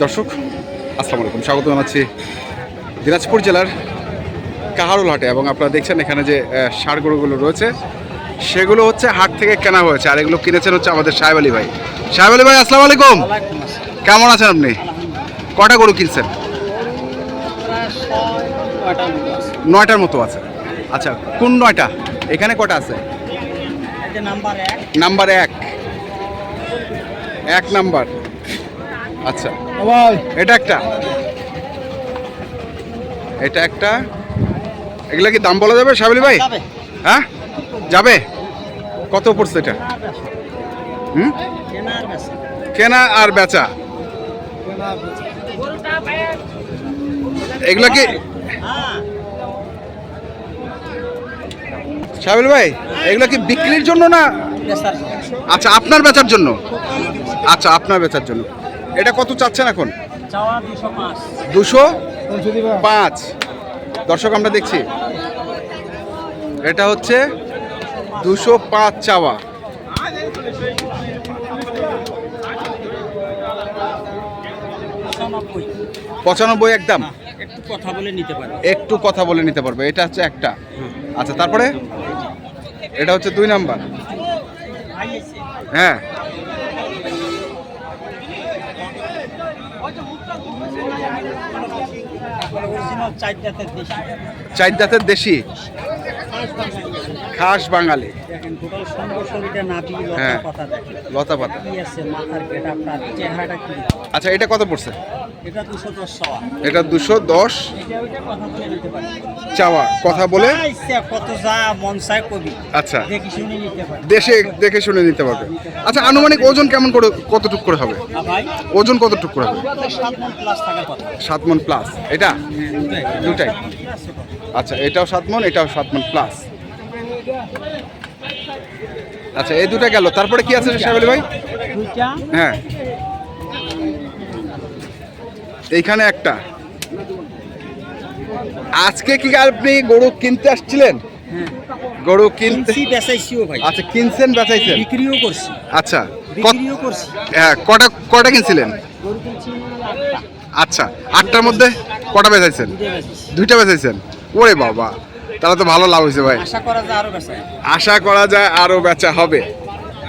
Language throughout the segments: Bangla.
দর্শক আসসালামু আলাইকুম। স্বাগত জানাচ্ছি দিনাজপুর জেলার কাহারুল হাটে এবং আপনারা দেখছেন এখানে যে আহ, ষাঁড় গরুগুলো রয়েছে। সেগুলো হচ্ছে হাট থেকে কেনা হয়েছে আর এগুলো কিনেছেন হচ্ছে আমাদের সাহেব আলী ভাই। সাহেব আলী ভাই আসসালামু আলাইকুম। কেমন আছেন আপনি? কটা গরু কিনছেন? নয়টার মতো আছে। আচ্ছা কোন নয়টা? এখানে কটা আছে? নাম্বার এক। এক নাম্বার। আচ্ছা। এটা একটা। এটা একটা। এগুলা কি দাম বলা যাবে সাবিলি ভাই? হ্যাঁ? যাবে? কত পড়ছে এটা? হুম? কেনা আর বেচা। এগুলা কি হ্যাঁ সাবিল ভাই এগুলা কি বিক্রির জন্য না আচ্ছা আপনার বেচার জন্য। আচ্ছা আপনার বেচার জন্য। এটা কত চাচ্ছেন এখন? দুশো পাঁচ। পাঁচ। দর্শক আমরা দেখছি। এটা হচ্ছে দুশো পাঁচ চাওয়া। পঁচানব্বই। একদম একটু কথা বলে নিতে পারে একটু কথা বলে নিতে পারবে। এটা হচ্ছে একটা। আচ্ছা তারপরে? এটা হচ্ছে দুই নাম্বার। হ্যাঁ তারপরে অরিজিনাল চার জাতের দেশি? খাস বাঙালি। দেখেন টোটাল সুন্দর নাভি লতা হ্যাঁ। পাতা দেখেন। লতা পাতা। কি আছে মাথার গেট চেহারাটা কি? আচ্ছা এটা কত পড়ছে? এটা দুশো দশ চাওয়া। এটা কথা বলে নিতে পারে। চাওয়া কথা বলে? কত যা মন চায় কবি। আচ্ছা। দেখি শুনে নিতে পারে। দেশে দেখে শুনে নিতে পারবে। আচ্ছা আনুমানিক ওজন কেমন করে কতটুক করে হবে? ওজন কতটুক করে হবে? ওটা তো সাত মন প্লাস থাকার কথা। সাত মন প্লাস এটা? হ্যাঁ, দুটাই। দুটাই। আচ্ছা এটাও সাত মন এটাও সাত মন প্লাস আচ্ছা এই দুটা গেল। তারপরে কি আছে সাহেব ভাই? হ্যাঁ। এইখানে একটা। আজকে কি আপনি গরু কিনতে আসছিলেন? হ্যাঁ। গরু কিনতে বেচাইছিও ভাই। আচ্ছা কিনছেন বেচাইছেন? বিক্রিও করছি। আচ্ছা বিক্রিও করছি। হ্যাঁ কটা কটা কিনছিলেন? গরু কিনছি আটটা। আচ্ছা আটটার মধ্যে কটা বেচাইছেন? দুইটা বেচাইছেন? ওরে বাবা। তাহলে তো ভালো লাভ হয়েছে ভাই। আশা করা যায় আরও বেচাই আশা করা যায় আরও বেচা হবে।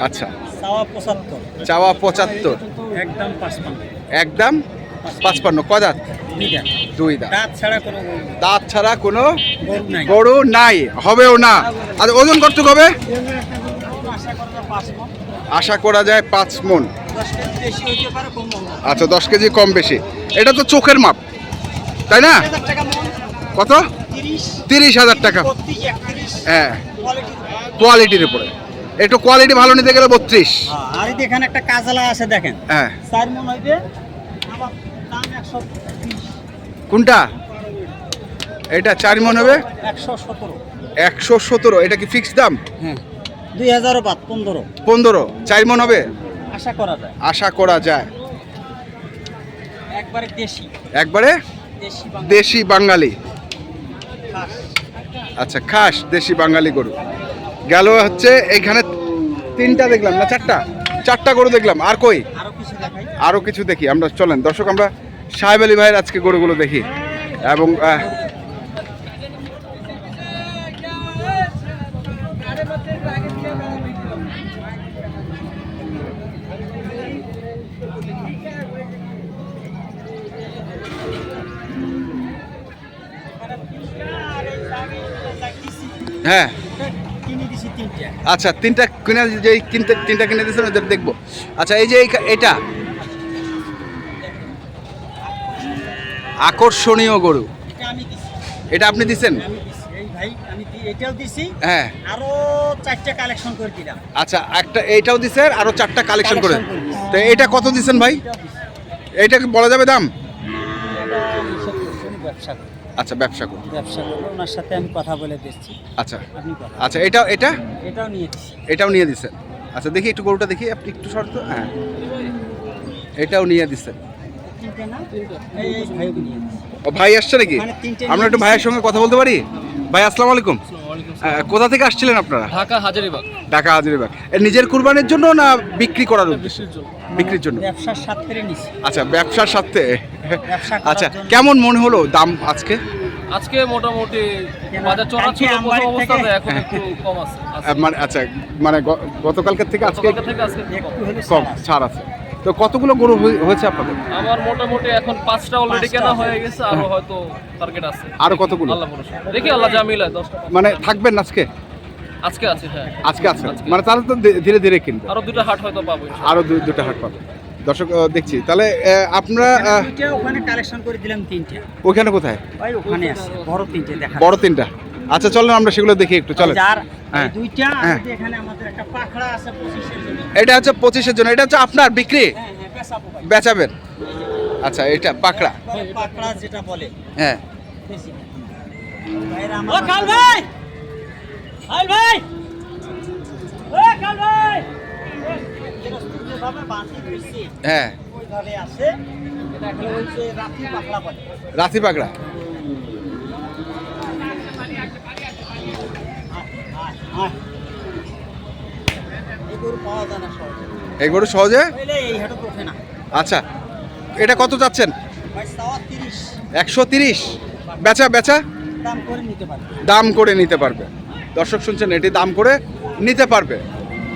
আচ্ছা। চাওয়া পঁচাত্তর। চাওয়া পঁচাত্তর। একদম পাঁচপান্ন। একদম পাঁচপান্ন। কদাত দুই দাঁত। দাঁত। ছাড়া কোনো গরু নেই। হবেও না। আর ওজন কতটুকু হবে? আশা করা যায় পাঁচ মন। আচ্ছা দশ কেজি কম বেশি। এটা তো চোখের মাপ তাই না? কত? তিরিশ হাজার টাকা। হ্যাঁ। কোয়ালিটির উপরে। একটু কোয়ালিটি ভালো নিতে গেলে বত্রিশ। আর এই দেখেন একটা কাজলা আছে দেখেন। হ্যাঁ। চার মন হইবে কোনটা? এটা চার মন হবে? একশো সতেরো। একশো সতেরো। এটা কি ফিক্সড দাম? হ্যাঁ। দুই হাজারও বাদ পনেরো। পনেরো। চার মন হবে? আশা করা যায়। আশা করা যায়। একবারে দেশি। একবারে দেশি বাঙালি। আচ্ছা খাস দেশি বাঙালি গরু। গেল হচ্ছে এইখানে তিনটা দেখলাম না চারটা? চারটা গরু দেখলাম আর কই? আরও কিছু দেখি আমরা চলেন দর্শক আমরা সাহেব আলী ভাইয়ের আজকে গরুগুলো দেখি। এবং আহ, হ্যাঁ। দিছি আচ্ছা তিনটা কিনে যে কিনতে তিনটা কিনে দিয়েছেন ওদের দেখব। আচ্ছা এই যে এটা আকর্ষণীয় গরু। এটা আমি এটা আপনি দিছেন? আমি এই ভাই আমি এটাও দিছি। হ্যাঁ। আরও চারটা কালেকশন করে দিলাম। আচ্ছা একটা এইটাও দিছেন আরও চারটা কালেকশন করে দিছি। তো এটা কত দিছেন ভাই? দিছি। এইটা কি বলা যাবে দাম? ব্যবসা আচ্ছা ব্যবসা করুন। ব্যবসা করব ওনার সাথে আমি কথা বলে দিচ্ছি। আচ্ছা। আপনি কথা আচ্ছা এটা এটা? এটাও নিয়ে দিছি এটাও নিয়ে দিছেন আচ্ছা দেখি একটু গরুটা দেখি আপনি একটু শর্ত হ্যাঁ। এটাও নিয়ে দিচ্ছেন। ও ভাই আসছে নাকি? মানে আমরা একটু ভাইয়ের সঙ্গে কথা বলতে পারি? ভাই আসসালামু আলাইকুম। কোথা থেকে আসছিলেন আপনারা? ঢাকা হাজারিবাগ। ঢাকা হাজিরবাগ। এ নিজের কুরবানির জন্য না বিক্রি করার উদ্দেশ্যে? বৃষ্টির জন্য। বিক্রির জন্য। ব্যবসার নিছি আচ্ছা ব্যবসার করার আচ্ছা। কেমন মনে হলো দাম আজকে? আজকে মোটামুটি বাজার চড়া ছিল প্রথম অবস্থাতে এখন একটু কম আছে। মানে আচ্ছা মানে গতকালকের থেকে আজকে গতকালকে থেকে আজকে একটু কম। ছাড় আছে। তো কতগুলো গরু হয়ে- হয়েছে আপনাদের? আমার মোটামুটি এখন পাঁচটা অলরেডি কেনা হয়ে গেছে আরও হয়তো টার্গেট আছে। আরও কতগুলো? আল্লাহ ভরসা। দেখি আল্লাহ যা মিলায় দশটা মানে থাকবেন আজকে? আজকে আছে হ্যাঁ। আজকে আছে। মানে তাহলে তো ধীরে ধীরে কিনবে আরও দুটো হাট হয়তো পাবো আরও দু- দুটো হাট পাবে। দর্শক দেখছি। তাহলে আপনারা ওখানে কালেকশন করে দিলাম তিনটা। ওখানে কোথায়? ভাই ওখানে আছে বড় তিনটে দেখা বড় তিনটা। আচ্ছা চলেন আমরা সেগুলো দেখি একটু চলেন। হ্যাঁ। দুইটা হ্যাঁ। এখানে আমাদের একটা পাখড়া আছে পঁচিশের জন্য। এটা হচ্ছে পঁচিশের জন্য এটা হচ্ছে আপনার বিক্রি? হ্যাঁ হ্যাঁ বেচাবেন? আচ্ছা এটা পাকড়া পাখড়া যেটা বলে। হ্যাঁ। ও কাল ভাই! ভাই ভাই! ও কাল ভাই! হ্যাঁ। রাথি পাকড়া। এই গরু সহজে। আচ্ছা এটা কত চাচ্ছেন? একশো তিরিশ। বেচা বেচা? দাম করে নিতে পারবে। দর্শক শুনছেন এটি দাম করে নিতে পারবে।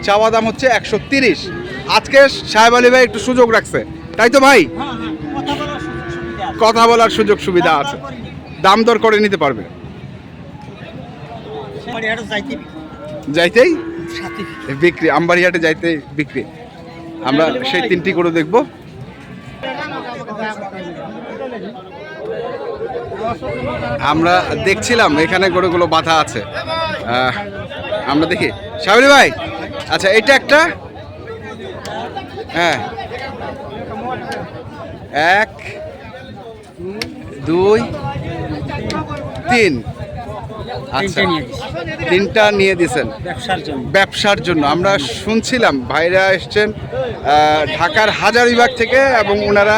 চাওয়া দাম হচ্ছে একশো তিরিশ। আজকে সাহেব আলী ভাই একটু সুযোগ রাখছে। তাই তো ভাই? হ্যাঁ হ্যাঁ কথা বলার সুযোগ সুবিধা আছে। দাম দর করে নিতে পারবে। যাইতেই? বিক্রি। আমবাড়িহাটে যাইতে বিক্রি। আমরা সেই তিনটি করে দেখব। আমরা দেখছিলাম এখানে গরুগুলো বাধা আছে। আমরা দেখি। সাবরি ভাই আচ্ছা এটা একটা? হ্যাঁ। এক দুই তিন। আচ্ছা। তিনটা নিয়ে দিছেন ব্যবসার জন্য। আমরা শুনছিলাম ভাইরা এসছেন ঢাকার হাজার বিভাগ থেকে এবং ওনারা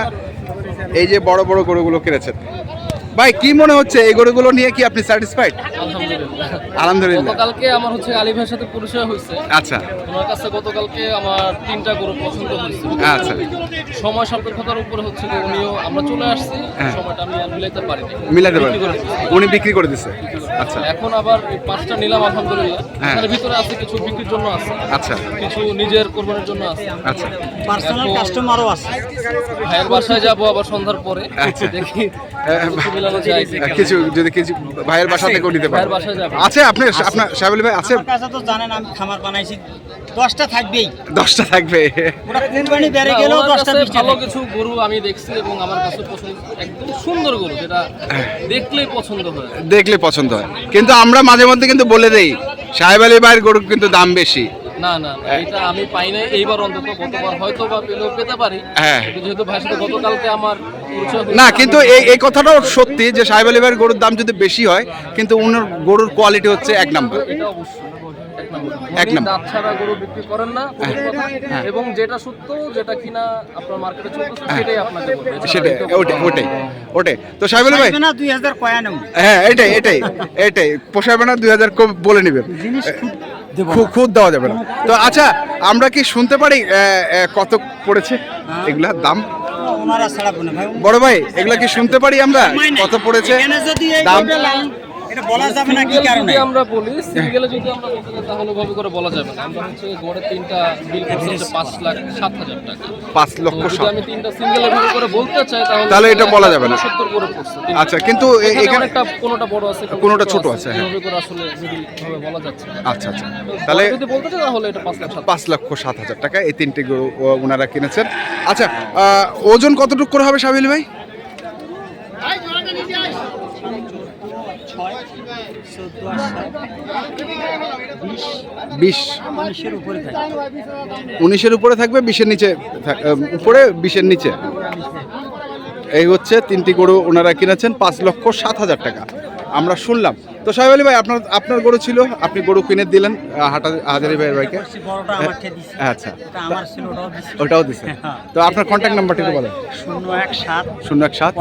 এই যে বড় বড় গরুগুলো কিনেছেন। ভাই কি মনে হচ্ছে এই গরুগুলো নিয়ে কি আপনি স্যাটিসফাইড আলহামদুলিল্লাহ। গতকালকে আমার হচ্ছে আলী ভাইয়ের সাথে পরিচয় হয়েছে। আচ্ছা। ওনার কাছে গতকালকে আমার তিনটা গরু পছন্দ হয়েছে। আচ্ছা। সময় সাপেক্ষতার উপরে হচ্ছে যে উনিও আমরা চলে আসছি। হ্যাঁ। সময়টা আমি আর মিলাইতে পারিনি। মিলাতে পারেন। বিক্রি উনি বিক্রি করে দিচ্ছে আচ্ছা। এখন আবার এই পাঁচটা নিলাম আলহামদুলিল্লাহ। হ্যাঁ। এখানে ভিতরে আছে কিছু বিক্রির জন্য আছে। আচ্ছা। কিছু নিজের কোরবানির জন্য আছে। আচ্ছা। পার্সোনাল কাস্টমারও আছে। ভাইয়ের বাসায় যাব আবার সন্ধ্যার পরে। আচ্ছা। দেখি। আহ, কিছু যদি কিছু ভাইয়ের বাসা থেকেও নিতে পারেন আছে আপনি আপনার সাহেব ভাই আছে? কাছে তো জানেন আমি খামার বানাইছি। দশটা থাকবেই। দশটা থাকবে। কুরবানি বেড়ে গেলেও দশটা ভালো কিছু গরু আমি দেখছি এবং আমার কাছে পছন্দ একদম সুন্দর গরু যেটা দেখলেই পছন্দ হয়। দেখলে পছন্দ হয়। কিন্তু আমরা মাঝে মধ্যে কিন্তু বলে দেই সাহেব আলী ভাইয়ের গরুর কিন্তু দাম বেশি। না না এটা আমি পাই নাই। এইবার অন্তত গতবার হয়তো বা পেলেও পেতে পারি। হ্যাঁ। কিন্তু যেহেতু সাথে গতকালকে আমার না কিন্তু এই এই কথাটাও সত্যি যে সাহেব আলী ভাইয়ের গরুর দাম যদি বেশি হয় কিন্তু উনার গরুর কোয়ালিটি হচ্ছে এক নম্বর এটা অবশ্যই এক নম্বর। দাঁত ছাড়া গরু বিক্রি করেন না এবং যেটা সত্য যেটা কিনা আপনার মার্কেটে চলতেছে সেটাই আপনাকে বলবে। সেটাই ওটাই ওটাই ওটাই। তো সাহেব আলী ভাই? না দুই হাজার কয়া নেব। হ্যাঁ এটাই এটাই এটাই পোষাবে না দুই হাজার বলে নেবেন জিনিস খুব খুদ দেওয়া যাবে না। তো আচ্ছা আমরা কি শুনতে পারি কত পড়েছে এগুলা দাম? ওনারা ছাড়াবো না ভাই। বড় ভাই এগুলা কি শুনতে পারি আমরা? কত পড়েছে? দাম? এটা বলা যাবে না কি কারণে? যদি আমরা বলি সিঙ্গেলে যদি আমরা বলতে যাই তাহলে ভাবে করে বলা যাবে না। আমরা হচ্ছে গড়ে তিনটা বিল করছি হচ্ছে পাঁচ লাখ সাত হাজার টাকা। পাঁচ তো লক্ষ যদি আমি তিনটা সিঙ্গেল ভাবে করে বলতে চাই তাহলে তাহলে এটা বলা যাবে না। সত্তর করে পড়ছে। আচ্ছা কিন্তু এখানে অনেকটা কোনোটা বড় আছে কোনোটা ছোট আছে, হ্যাঁ। এইভাবে করে আসলে যদি ভাবে বলা যাচ্ছে আচ্ছা আচ্ছা। তাহলে যদি বলতে চাই তাহলে এটা পাঁচ লাখ পাঁচ লক্ষ সাত হাজার টাকা এই তিনটে গরু ওনারা কিনেছেন। আচ্ছা ওজন কতটুকু করে হবে সাবিল ভাই ছয় চোদ্দ আর সাত, উনিশের উপরে থাকবে, বিশের নিচে উপরে, বিশের নিচে। এই হচ্ছে তিনটি গরু ওনারা কিনেছেন, পাঁচ লক্ষ সাত হাজার টাকা। আমরা শুনলাম তো সাহেব আলী ভাই আপনার আপনার গরু ছিল আপনি গরু কিনে দিলেন হাটা হাজারি ভাইয়ের ভাইকে। দিছি। আচ্ছা। ওটাও দিছি। ওটাও দিচ্ছেন হ্যাঁ। তো আপনার কন্ট্যাক্ট নাম্বারটা একটু বলেন। শূন্য এক সাত শূন্য এক সাত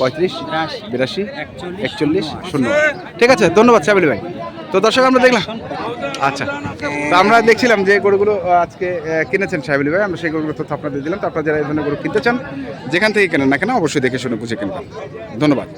পঁয়ত্রিশ বিরাশি একচল্লিশ শূন্য ঠিক আছে ধন্যবাদ সাহেব আলী ভাই। তো দর্শক আমরা দেখলাম আচ্ছা। তো আমরা দেখছিলাম যে গরুগুলো আজকে কিনেছেন সাহেব আলী ভাই। আমরা সেই গরুগুলো তথ্য আপনাদের দিলাম। তো আপনারা যারা এই ধরনের গরু কিনতে চান যেখান থেকে কেনেন না কেন অবশ্যই দেখে শুনে বুঝে কিনবেন। ধন্যবাদ।